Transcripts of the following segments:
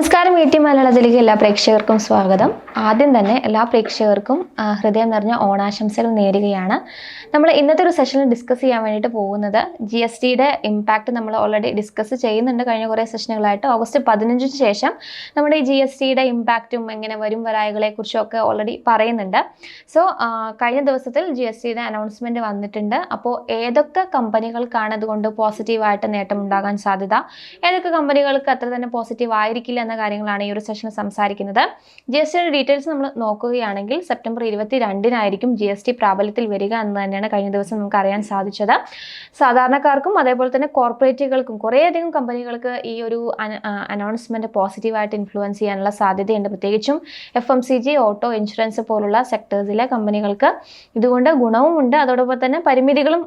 നമസ്കാരം ഈ ടി മലയാളത്തിലേക്ക് എല്ലാ പ്രേക്ഷകർക്കും സ്വാഗതം. ആദ്യം തന്നെ എല്ലാ പ്രേക്ഷകർക്കും ഹൃദയം നിറഞ്ഞ ഓണാശംസകൾ നേരുകയാണ്. നമ്മൾ ഇന്നത്തെ ഒരു സെഷനിൽ ഡിസ്കസ് ചെയ്യാൻ വേണ്ടിയിട്ട് പോകുന്നത് ജി എസ് ടിയുടെ ഇമ്പാക്റ്റ് നമ്മൾ ഓൾറെഡി ഡിസ്കസ് ചെയ്യുന്നുണ്ട്. കഴിഞ്ഞ കുറേ സെഷനുകളായിട്ട് ഓഗസ്റ്റ് പതിനഞ്ചിന് ശേഷം നമ്മുടെ ഈ ജി എസ് ടിയുടെ ഇമ്പാക്റ്റും എങ്ങനെ വരും വരായകളെ കുറിച്ചും ഒക്കെ ഓൾറെഡി പറയുന്നുണ്ട് സോ കഴിഞ്ഞ ദിവസത്തിൽ ജി എസ് ടിയുടെ അനൗൺസ്മെന്റ് വന്നിട്ടുണ്ട്. അപ്പോൾ ഏതൊക്കെ കമ്പനികൾക്കാണ് അതുകൊണ്ട് പോസിറ്റീവായിട്ട് നേട്ടം ഉണ്ടാകാൻ സാധ്യത? ഏതൊക്കെ കമ്പനികൾക്ക് അത്ര തന്നെ പോസിറ്റീവ് ആയിരിക്കില്ല എന്ന കാര്യങ്ങളാണ് ഈ ഒരു സെഷനിൽ സംസാരിക്കുന്നത്. ജി എസ് ടിയുടെ ഡീറ്റെയിൽസ് നമ്മൾ നോക്കുകയാണെങ്കിൽ സെപ്റ്റംബർ ഇരുപത്തി രണ്ടിനായിരിക്കും ജി എസ് ടി പ്രാബല്യത്തിൽ വരിക എന്ന് തന്നെയാണ് കഴിഞ്ഞ ദിവസം നമുക്ക് അറിയാൻ സാധിച്ചത്. സാധാരണക്കാർക്കും അതേപോലെ തന്നെ കോർപ്പറേറ്റുകൾക്കും കുറേയധികം കമ്പനികൾക്ക് ഈ ഒരു അനൗൺസ്മെന്റ് പോസിറ്റീവായിട്ട് ഇൻഫ്ലുവൻസ് ചെയ്യാനുള്ള സാധ്യതയുണ്ട്. പ്രത്യേകിച്ചും F M C G auto insurance പോലുള്ള സെക്ടേഴ്സിലെ കമ്പനികൾക്ക് ഇതുകൊണ്ട് ഗുണവും ഉണ്ട് അതോടൊപ്പം തന്നെ പരിമിതികളും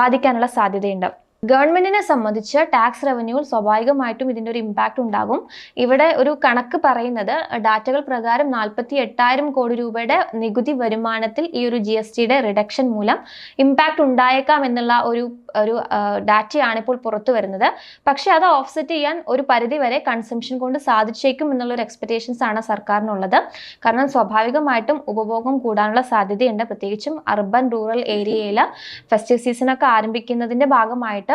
ബാധിക്കാനുള്ള സാധ്യതയുണ്ട്. ഗവൺമെന്റിനെ സംബന്ധിച്ച് ടാക്സ് റവന്യൂ സ്വാഭാവികമായിട്ടും ഇതിന്റെ ഒരു ഇമ്പാക്റ്റ് ഉണ്ടാകും. ഇവിടെ ഒരു കണക്ക് പറയുന്നത് ഡാറ്റകൾ പ്രകാരം നാൽപ്പത്തി എട്ടായിരം കോടി രൂപയുടെ നികുതി വരുമാനത്തിൽ ഈ ഒരു ജി എസ് ടിയുടെ റിഡക്ഷൻ മൂലം ഇമ്പാക്റ്റ് ഉണ്ടായേക്കാം എന്നുള്ള ഒരു ഒരു ഡാറ്റയാണ് ഇപ്പോൾ പുറത്തു വരുന്നത്. പക്ഷെ അത് ഓഫ്സെറ്റ് ചെയ്യാൻ ഒരു പരിധി വരെ കൺസംഷൻ കൊണ്ട് സാധിച്ചേക്കും എന്നുള്ള ഒരു എക്സ്പെക്ടേഷൻസ് ആണ് സർക്കാരിനുള്ളത്. കാരണം സ്വാഭാവികമായിട്ടും ഉപഭോഗം കൂടാനുള്ള സാധ്യതയുണ്ട്. പ്രത്യേകിച്ചും അർബൻ റൂറൽ ഏരിയയിൽ ഫെസ്റ്റീവ് സീസണൊക്കെ ആരംഭിക്കുന്നതിന്റെ ഭാഗമായിട്ട്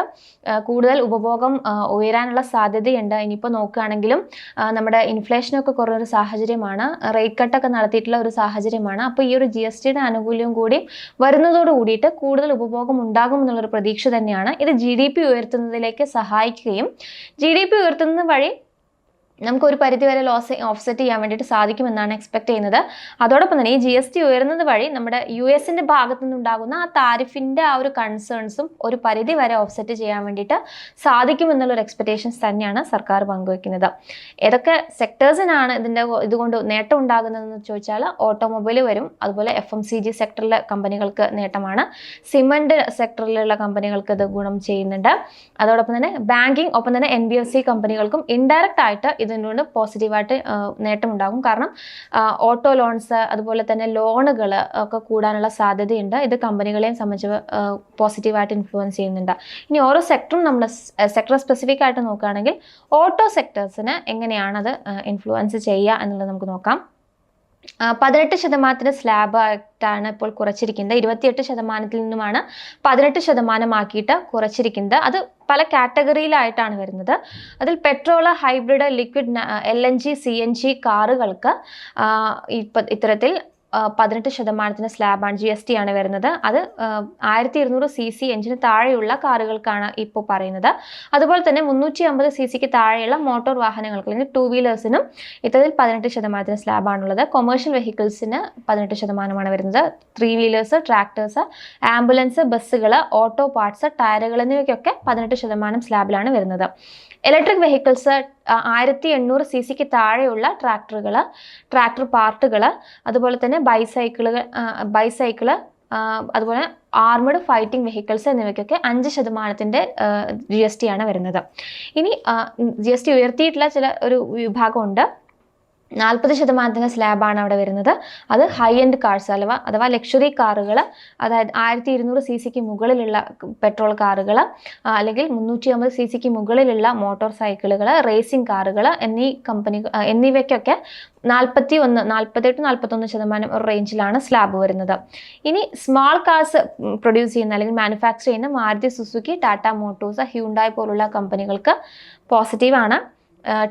കൂടുതൽ ഉപഭോഗം ഉയരാനുള്ള സാധ്യതയുണ്ട്. ഇനിയിപ്പോൾ നോക്കുകയാണെങ്കിലും നമ്മുടെ ഇൻഫ്ലേഷനൊക്കെ കുറഞ്ഞൊരു സാഹചര്യമാണ് റേറ്റ് കട്ടൊക്കെ നടത്തിയിട്ടുള്ള ഒരു സാഹചര്യമാണ്. അപ്പോൾ ഈ ഒരു ജി എസ് ടിയുടെ ആനുകൂല്യം കൂടി വരുന്നതോട് കൂടിയിട്ട് കൂടുതൽ ഉപഭോഗം ഉണ്ടാകും എന്നുള്ളൊരു പ്രതീക്ഷ തന്നെയാണ്. ഇത് ജി ഡി പി ഉയർത്തുന്നതിലേക്ക് സഹായിക്കുകയും ജി ഡി പി ഉയർത്തുന്നത് വഴി നമുക്ക് ഒരു പരിധി വരെ ലോസ് ഓഫ്സെറ്റ് ചെയ്യാൻ വേണ്ടിയിട്ട് സാധിക്കുമെന്നാണ് എക്സ്പെക്ട് ചെയ്യുന്നത്. അതോടൊപ്പം തന്നെ ഈ ജി എസ് ടി ഉയരുന്നത് വഴി നമ്മുടെ യു എസിന്റെ ഭാഗത്തു നിന്നുണ്ടാകുന്ന ആ താരിഫിന്റെ ആ ഒരു കൺസേൺസും ഒരു പരിധി വരെ ഓഫ്സെറ്റ് ചെയ്യാൻ വേണ്ടിയിട്ട് സാധിക്കുമെന്നുള്ളൊരു എക്സ്പെക്ടേഷൻസ് തന്നെയാണ് സർക്കാർ പങ്കുവയ്ക്കുന്നത് ഏതൊക്കെ സെക്ടേഴ്സിനാണ് ഇതിന്റെ ഇതുകൊണ്ട് നേട്ടം ഉണ്ടാകുന്നതെന്ന് ചോദിച്ചാൽ ഓട്ടോമൊബൈൽ വരും അതുപോലെ എഫ് എം സി ജി സെക്ടറിലെ കമ്പനികൾക്ക് നേട്ടമാണ്. സിമന്റ് സെക്ടറിലുള്ള കമ്പനികൾക്ക് ഇത് ഗുണം ചെയ്യുന്നുണ്ട്. അതോടൊപ്പം തന്നെ ബാങ്കിങ് ഒപ്പം തന്നെ എൻ ബി എഫ് സി കമ്പനികൾക്കും ഇൻഡയറക്റ്റ് ആയിട്ട് ഇതിനോട് പോസിറ്റീവായിട്ട് നേട്ടമുണ്ടാകും. കാരണം ഓട്ടോ ലോൺസ് അതുപോലെ തന്നെ ലോണുകൾ ഒക്കെ കൂടാനുള്ള സാധ്യതയുണ്ട്. ഇത് കമ്പനികളെയും സംബന്ധിച്ച് പോസിറ്റീവായിട്ട് ഇൻഫ്ലുവൻസ് ചെയ്യുന്നുണ്ട്. ഇനി ഓരോ സെക്ടറും നമ്മൾ സെക്ടർ സ്പെസിഫിക് ആയിട്ട് നോക്കുകയാണെങ്കിൽ ഓട്ടോ സെക്ടേഴ്സിന് എങ്ങനെയാണത് ഇൻഫ്ലുവൻസ് ചെയ്യുക എന്നുള്ളത് നമുക്ക് നോക്കാം. പതിനെട്ട് ശതമാനത്തിന് സ്ലാബ് ആയിട്ടാണ് ഇപ്പോൾ കുറച്ചിരിക്കുന്നത്. ഇരുപത്തിയെട്ട് ശതമാനത്തിൽ നിന്നുമാണ് പതിനെട്ട് ശതമാനമാക്കിയിട്ട് കുറച്ചിരിക്കുന്നത്. അത് പല കാറ്റഗറിയിലായിട്ടാണ് വരുന്നത്. അതിൽ petrol hybrid liquid L N G C N G കാറുകൾക്ക് ഇത്തരത്തിൽ പതിനെട്ട് ശതമാനത്തിന് സ്ലാബാണ് ജി എസ് ടി ആണ് വരുന്നത്. അത് ആയിരത്തി ഇരുന്നൂറ് സി സി എഞ്ചിന് താഴെയുള്ള കാറുകൾക്കാണ് ഇപ്പോൾ പറയുന്നത്. അതുപോലെ തന്നെ മുന്നൂറ്റി അമ്പത് സി സിക്ക് താഴെയുള്ള മോട്ടോർ വാഹനങ്ങൾക്ക് അല്ലെങ്കിൽ ടൂ വീലേഴ്സിനും ഇത്തരത്തിൽ പതിനെട്ട് ശതമാനത്തിന് സ്ലാബാണുള്ളത് കൊമേഴ്ഷ്യൽ വെഹിക്കിൾസിന് പതിനെട്ട് ശതമാനമാണ് വരുന്നത്. ത്രീ വീലേഴ്സ് ട്രാക്ടേഴ്സ് ആംബുലൻസ് ബസ്സുകൾ ഓട്ടോ പാർട്സ് ടയറുകൾ എന്നിവയ്ക്കൊക്കെ പതിനെട്ട് ശതമാനം സ്ലാബിലാണ് വരുന്നത്. ഇലക്ട്രിക് വെഹിക്കിൾസ് ആയിരത്തി എണ്ണൂറ് സി സിക്ക് താഴെയുള്ള ട്രാക്ടറുകൾ ട്രാക്ടർ പാർട്ടുകൾ അതുപോലെ തന്നെ ബൈസൈക്കിളുകൾ ബൈസൈക്കിൾ അതുപോലെ ആർമഡ് ഫൈറ്റിംഗ് വെഹിക്കിൾസ് എന്നിവയ്ക്കൊക്കെ അഞ്ച് ശതമാനത്തിന്റെ ജി എസ് ടി ആണ് വരുന്നത്. ഇനി ജി എസ് ടി ഉയർത്തിയിട്ടുള്ള ചില ഒരു വിഭാഗമുണ്ട്. നാൽപ്പത് ശതമാനത്തിന് സ്ലാബാണ് അവിടെ വരുന്നത്. അത് ഹൈ എൻഡ് കാർസ് അഥവാ അഥവാ ലക്ഷറി കാറുകൾ അതായത് ആയിരത്തി ഇരുന്നൂറ് സി സിക്ക് മുകളിലുള്ള പെട്രോൾ കാറുകൾ അല്ലെങ്കിൽ മുന്നൂറ്റി അമ്പത് സി സിക്ക് മുകളിലുള്ള മോട്ടോർ സൈക്കിളുകൾ റേസിംഗ് കാറുകൾ എന്നീ കമ്പനി എന്നിവയ്ക്കൊക്കെ നാൽപ്പത്തി ഒന്ന് നാൽപ്പത്തെട്ട് നാൽപ്പത്തൊന്ന് ശതമാനം ഒരു റേഞ്ചിലാണ് സ്ലാബ് വരുന്നത്. ഇനി സ്മാൾ കാർസ് പ്രൊഡ്യൂസ് ചെയ്യുന്ന അല്ലെങ്കിൽ മാനുഫാക്ചർ ചെയ്യുന്ന Maruti Suzuki Tata Motors Hyundai പോലുള്ള കമ്പനികൾക്ക് പോസിറ്റീവാണ്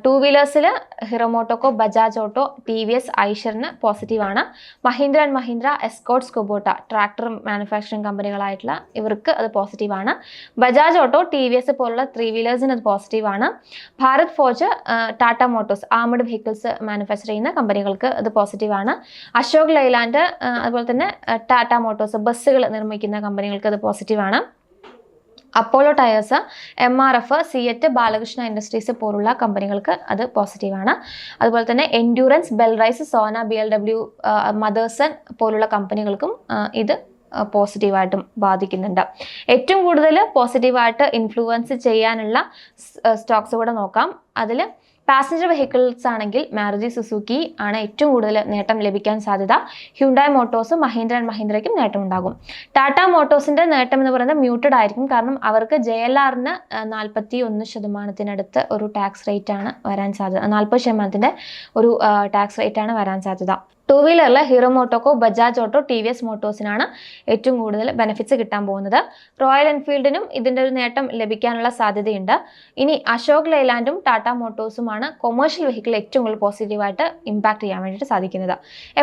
two വീലേഴ്സിൽ Hero MotoCorp Bajaj Auto T V S ഐഷറിന് പോസിറ്റീവാണ് Mahindra and Mahindra Escorts Kubota tractor manufacturing കമ്പനികളായിട്ടുള്ള ഇവർക്ക് അത് പോസിറ്റീവാണ് Bajaj Auto T V S പോലുള്ള ത്രീ വീലേഴ്സിന് അത് പോസിറ്റീവാണ് Bharat Forge Tata Motors armed vehicles manufacture ചെയ്യുന്ന കമ്പനികൾക്ക് അത് പോസിറ്റീവാണ് അശോക് ലൈലാൻഡ് അതുപോലെ തന്നെ ടാറ്റ മോട്ടോഴ്സ് ബസ്സുകൾ നിർമ്മിക്കുന്ന കമ്പനികൾക്ക് അത് പോസിറ്റീവാണ് Apollo Tyres M R F CEAT Balakrishna Industries പോലുള്ള കമ്പനികൾക്ക് അത് പോസിറ്റീവാണ്. അതുപോലെ തന്നെ Endurance Belrise Sona B L W Motherson പോലുള്ള കമ്പനികൾക്കും ഇത് പോസിറ്റീവായിട്ടും ബാധിക്കുന്നുണ്ട്. ഏറ്റവും കൂടുതൽ പോസിറ്റീവായിട്ട് ഇൻഫ്ലുവൻസ് ചെയ്യാനുള്ള സ്റ്റോക്സ് കൂടെ നോക്കാം. അതിൽ പാസഞ്ചർ വെഹിക്കിൾസ് ആണെങ്കിൽ മാരുതി സുസുക്കി ആണ് ഏറ്റവും കൂടുതൽ നേട്ടം ലഭിക്കാൻ സാധ്യത. ഹ്യുണ്ടായ് മോട്ടോഴ്സും മഹീന്ദ്ര ആൻഡ് മഹീന്ദ്രയ്ക്കും നേട്ടമുണ്ടാകും. ടാറ്റ മോട്ടോഴ്സിന്റെ നേട്ടം എന്ന് പറയുന്നത് മ്യൂട്ടഡ് ആയിരിക്കും. കാരണം അവർക്ക് ജെ എൽ ആറിന് നാൽപ്പത്തി ഒന്ന് ശതമാനത്തിനടുത്ത് ഒരു ടാക്സ് റേറ്റ് ആണ് വരാൻ സാധ്യത നാൽപ്പത് ശതമാനത്തിന്റെ ഒരു ടാക്സ് റേറ്റ് ആണ് വരാൻ സാധ്യത. Two വീലറിലെ Hero MotoCorp Bajaj Auto T V S മോട്ടോസിനാണ് ഏറ്റവും കൂടുതൽ ബെനിഫിറ്റ്സ് കിട്ടാൻ പോകുന്നത്. റോയൽ എൻഫീൽഡിനും ഇതിന്റെ ഒരു നേട്ടം ലഭിക്കാനുള്ള സാധ്യതയുണ്ട്. ഇനി അശോക് ലൈലാൻഡും ടാറ്റ മോട്ടോഴ്സുമാണ് കൊമേഴ്ഷ്യൽ വെഹിക്കിൾ ഏറ്റവും കൂടുതൽ പോസിറ്റീവായിട്ട് ഇമ്പാക്ട് ചെയ്യാൻ വേണ്ടിയിട്ട് സാധിക്കുന്നത്.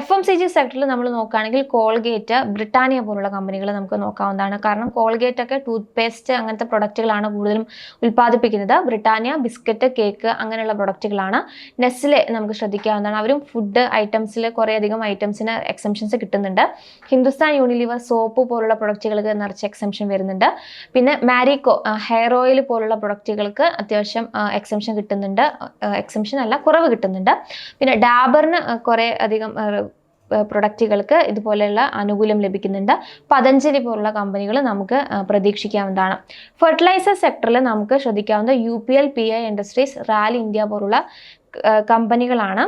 എഫ് എം സി ജി സെക്ടറിൽ നമ്മൾ നോക്കുകയാണെങ്കിൽ കോൾഗേറ്റ് ബ്രിട്ടാനിയ പോലുള്ള കമ്പനികൾ നമുക്ക് നോക്കാവുന്നതാണ്. കാരണം കോൾഗേറ്റ് ഒക്കെ ടൂത്ത് പേസ്റ്റ് അങ്ങനത്തെ പ്രൊഡക്റ്റുകളാണ് കൂടുതലും ഉൽപ്പാദിപ്പിക്കുന്നത്. ബ്രിട്ടാനിയ ബിസ്ക്കറ്റ് കേക്ക് അങ്ങനെയുള്ള പ്രൊഡക്റ്റുകളാണ് നെസ്ലെ നമുക്ക് ശ്രദ്ധിക്കാവുന്നതാണ്. അവരും ഫുഡ് ഐറ്റംസിൽ കുറേയധികം ഐറ്റംസിന് എക്സംഷൻസ് കിട്ടുന്നുണ്ട്. ഹിന്ദുസ്ഥാൻ യൂണിലിവർ സോപ്പ് പോലുള്ള പ്രൊഡക്റ്റുകൾക്ക് നിറച്ച് എക്സംഷൻ വരുന്നുണ്ട്. പിന്നെ മാരിക്കോ ഹെയർ ഓയിൽ പോലുള്ള പ്രൊഡക്റ്റുകൾക്ക് അത്യാവശ്യം എക്സംഷൻ കിട്ടുന്നുണ്ട്. എക്സംഷൻ അല്ല കുറവ് കിട്ടുന്നുണ്ട്. പിന്നെ ഡാബറിന് കുറേ അധികം പ്രൊഡക്റ്റുകൾക്ക് ഇതുപോലെയുള്ള ആനുകൂല്യം ലഭിക്കുന്നുണ്ട്. പതഞ്ജലി പോലുള്ള കമ്പനികൾ നമുക്ക് പ്രതീക്ഷിക്കാവുന്നതാണ്. ഫെർട്ടിലൈസർ സെക്ടറിൽ നമുക്ക് ശ്രദ്ധിക്കാവുന്ന U P L P I Industries Rallis India പോലുള്ള കമ്പനികളാണ്.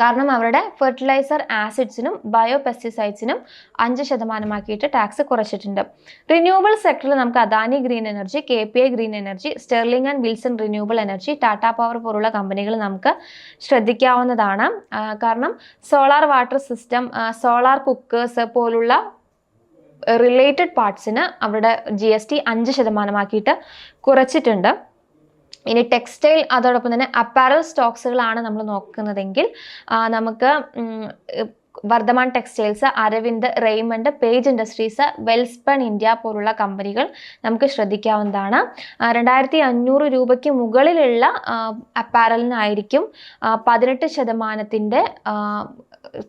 കാരണം അവരുടെ ഫെർട്ടിലൈസർ ആസിഡ്സിനും ബയോ പെസ്റ്റിസൈഡ്സിനും അഞ്ച് ശതമാനമാക്കിയിട്ട് ടാക്സ് കുറച്ചിട്ടുണ്ട്. റിന്യൂവബിൾ സെക്ടറിൽ നമുക്ക് Adani green energy K P I green energy Sterling and Wilson renewable energy Tata power പോലുള്ള കമ്പനികൾ നമുക്ക് ശ്രദ്ധിക്കാവുന്നതാണ്. കാരണം solar water system solar cookers പോലുള്ള റിലേറ്റഡ് പാർട്സിന് അവരുടെ ജി എസ് ടി അഞ്ച് ശതമാനമാക്കിയിട്ട് കുറച്ചിട്ടുണ്ട്. ഇനി ടെക്സ്റ്റൈൽ അതോടൊപ്പം തന്നെ അപ്പാരൽ സ്റ്റോക്സുകളാണ് നമ്മൾ നോക്കുന്നതെങ്കിൽ നമുക്ക് Vardhman textiles Arvind Raymond Page Industries Welspun India പോലുള്ള കമ്പനികൾ നമുക്ക് ശ്രദ്ധിക്കാവുന്നതാണ്. രണ്ടായിരത്തി അഞ്ഞൂറ് രൂപയ്ക്ക് മുകളിലുള്ള അപ്പാരലിനായിരിക്കും പതിനെട്ട് ശതമാനത്തിന്റെ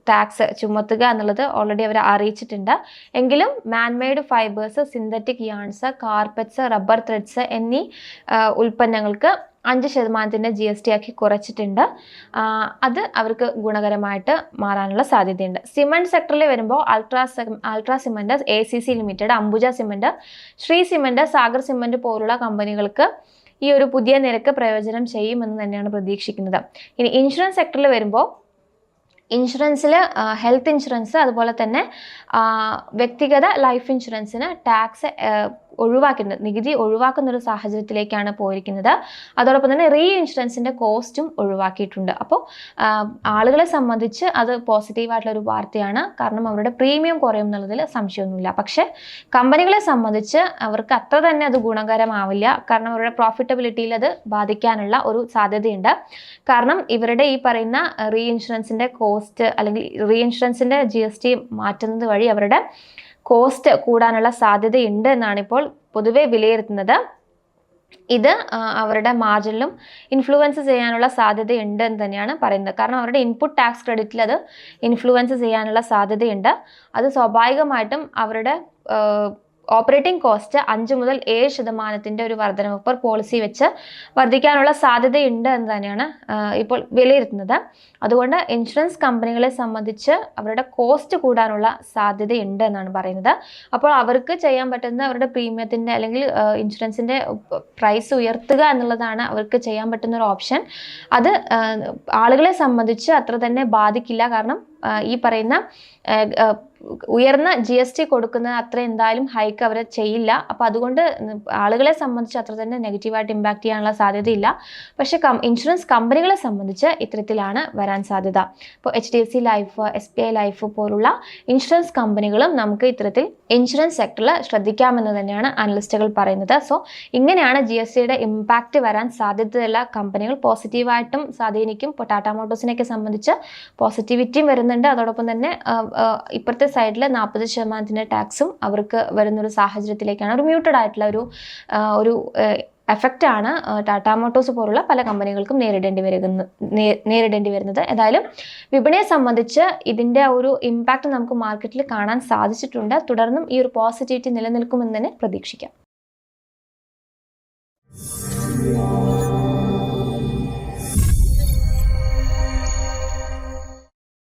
ടാക്സ് ചുമത്തുക എന്നുള്ളത് ഓൾറെഡി അവർ അറിയിച്ചിട്ടുണ്ട്. എങ്കിലും manmade fibres synthetic yarns carpets rubber threads എന്നീ ഉൽപ്പന്നങ്ങൾക്ക് അഞ്ച് ശതമാനത്തിന്റെ ജി എസ് ടി ആക്കി കുറച്ചിട്ടുണ്ട്. അത് അവർക്ക് ഗുണകരമായിട്ട് മാറാനുള്ള സാധ്യതയുണ്ട്. സിമെന്റ് സെക്ടറിൽ വരുമ്പോൾ ultra ultra cement A C C limited Ambuja cement Shree cement Sagar cement പോലുള്ള കമ്പനികൾക്ക് ഈ ഒരു പുതിയ നിരക്ക് പ്രയോജനം ചെയ്യുമെന്ന് തന്നെയാണ് പ്രതീക്ഷിക്കുന്നത്. ഇനി ഇൻഷുറൻസ് സെക്ടറിൽ വരുമ്പോൾ ഇൻഷുറൻസിൽ ഹെൽത്ത് ഇൻഷുറൻസ് അതുപോലെ തന്നെ വ്യക്തിഗത ലൈഫ് ഇൻഷുറൻസിന് ടാക്സ് ഒഴിവാക്കുന്നത് നികുതി ഒഴിവാക്കുന്ന ഒരു സാഹചര്യത്തിലേക്കാണ് പോയിരിക്കുന്നത്. അതോടൊപ്പം തന്നെ റീ ഇൻഷുറൻസിന്റെ കോസ്റ്റും ഒഴിവാക്കിയിട്ടുണ്ട്. അപ്പോൾ ആളുകളെ സംബന്ധിച്ച് അത് പോസിറ്റീവായിട്ടുള്ള ഒരു വാർത്തയാണ്. കാരണം അവരുടെ പ്രീമിയം കുറയും എന്നുള്ളതിൽ സംശയമൊന്നുമില്ല. പക്ഷേ കമ്പനികളെ സംബന്ധിച്ച് അവർക്ക് അത്ര തന്നെ അത് ഗുണകരമാവില്ല. കാരണം അവരുടെ പ്രോഫിറ്റബിലിറ്റിയിൽ അത് ബാധിക്കാനുള്ള ഒരു സാധ്യതയുണ്ട്. കാരണം ഇവരുടെ ഈ പറയുന്ന റീ ഇൻഷുറൻസിന്റെ കോസ്റ്റ് അല്ലെങ്കിൽ റീ ഇൻഷുറൻസിന്റെ ജി എസ് ടി മാറ്റുന്നത് വഴി അവരുടെ കോസ്റ്റ് കൂടാനുള്ള സാധ്യതയുണ്ട് എന്നാണ് ഇപ്പോൾ പൊതുവെ വിലയിരുത്തുന്നത്. ഇത് അവരുടെ മാർജിനിലും ഇൻഫ്ലുവൻസ് ചെയ്യാനുള്ള സാധ്യതയുണ്ട് എന്ന് തന്നെയാണ് പറയുന്നത്. കാരണം അവരുടെ ഇൻപുട്ട് ടാക്സ് ക്രെഡിറ്റിൽ അത് ഇൻഫ്ലുവൻസ് ചെയ്യാനുള്ള സാധ്യതയുണ്ട്. അത് സ്വാഭാവികമായിട്ടും അവരുടെ ഓപ്പറേറ്റിംഗ് കോസ്റ്റ് അഞ്ച് മുതൽ ഏഴ് ശതമാനത്തിന്റെ ഒരു വർധനവ് പെർ പോളിസി വെച്ച് വർദ്ധിക്കാനുള്ള സാധ്യതയുണ്ട് എന്ന് തന്നെയാണ് ഇപ്പോൾ വിലയിരുത്തുന്നത്. അതുകൊണ്ട് ഇൻഷുറൻസ് കമ്പനികളെ സംബന്ധിച്ച് അവരുടെ കോസ്റ്റ് കൂടാനുള്ള സാധ്യതയുണ്ട് എന്നാണ് പറയുന്നത്. അപ്പോൾ അവർക്ക് ചെയ്യാൻ പറ്റുന്ന അവരുടെ പ്രീമിയത്തിന്റെ അല്ലെങ്കിൽ ഇൻഷുറൻസിന്റെ പ്രൈസ് ഉയർത്തുക എന്നുള്ളതാണ് അവർക്ക് ചെയ്യാൻ പറ്റുന്ന ഒരു ഓപ്ഷൻ അത് ആളുകളെ സംബന്ധിച്ച് അത്ര തന്നെ ബാധിക്കില്ല. കാരണം ഈ പറയുന്ന ഉയർന്ന ജി എസ് ടി കൊടുക്കുന്നത് അത്ര എന്തായാലും ഹൈക്ക് അവർ ചെയ്യില്ല. അപ്പോൾ അതുകൊണ്ട് ആളുകളെ സംബന്ധിച്ച് അത്ര തന്നെ നെഗറ്റീവായിട്ട് ഇമ്പാക്റ്റ് ചെയ്യാനുള്ള സാധ്യതയില്ല. പക്ഷേ കം ഇൻഷുറൻസ് കമ്പനികളെ സംബന്ധിച്ച് ഇത്തരത്തിലാണ് വരാൻ സാധ്യത. ഇപ്പോൾ H D F C life S B I life പോലുള്ള ഇൻഷുറൻസ് കമ്പനികളും നമുക്ക് ഇത്തരത്തിൽ ഇൻഷുറൻസ് സെക്ടറിൽ ശ്രദ്ധിക്കാമെന്ന് തന്നെയാണ് അനലിസ്റ്റുകൾ പറയുന്നത്. സോ ഇങ്ങനെയാണ് ജി എസ് ടിയുടെ ഇമ്പാക്റ്റ് വരാൻ സാധ്യതയുള്ള കമ്പനികൾ പോസിറ്റീവായിട്ടും സ്വാധീനിക്കും. ഇപ്പോൾ ടാറ്റ മോട്ടോഴ്സിനെയൊക്കെ സംബന്ധിച്ച് പോസിറ്റിവിറ്റിയും വരുന്നുണ്ട്. അതോടൊപ്പം തന്നെ ഇപ്പോഴത്തെ സൈഡിൽ നാൽപ്പത് ശതമാനത്തിന്റെ ടാക്സും അവർക്ക് വരുന്നൊരു സാഹചര്യത്തിലേക്കാണ്. ഒരു മ്യൂട്ടഡ് ആയിട്ടുള്ള ഒരു ഒരു എഫക്റ്റ് ആണ് ടാറ്റ മോട്ടോഴ്സ് പോലുള്ള പല കമ്പനികൾക്കും നേരിടേണ്ടി വരുന്ന നേരിടേണ്ടി വരുന്നത്. ഏതായാലും വിപണിയെ സംബന്ധിച്ച് ഇതിന്റെ ഒരു ഇമ്പാക്റ്റ് നമുക്ക് മാർക്കറ്റിൽ കാണാൻ സാധിച്ചിട്ടുണ്ട്. തുടർന്നും ഈ ഒരു പോസിറ്റിവിറ്റി നിലനിൽക്കുമെന്ന് തന്നെ പ്രതീക്ഷിക്കാം.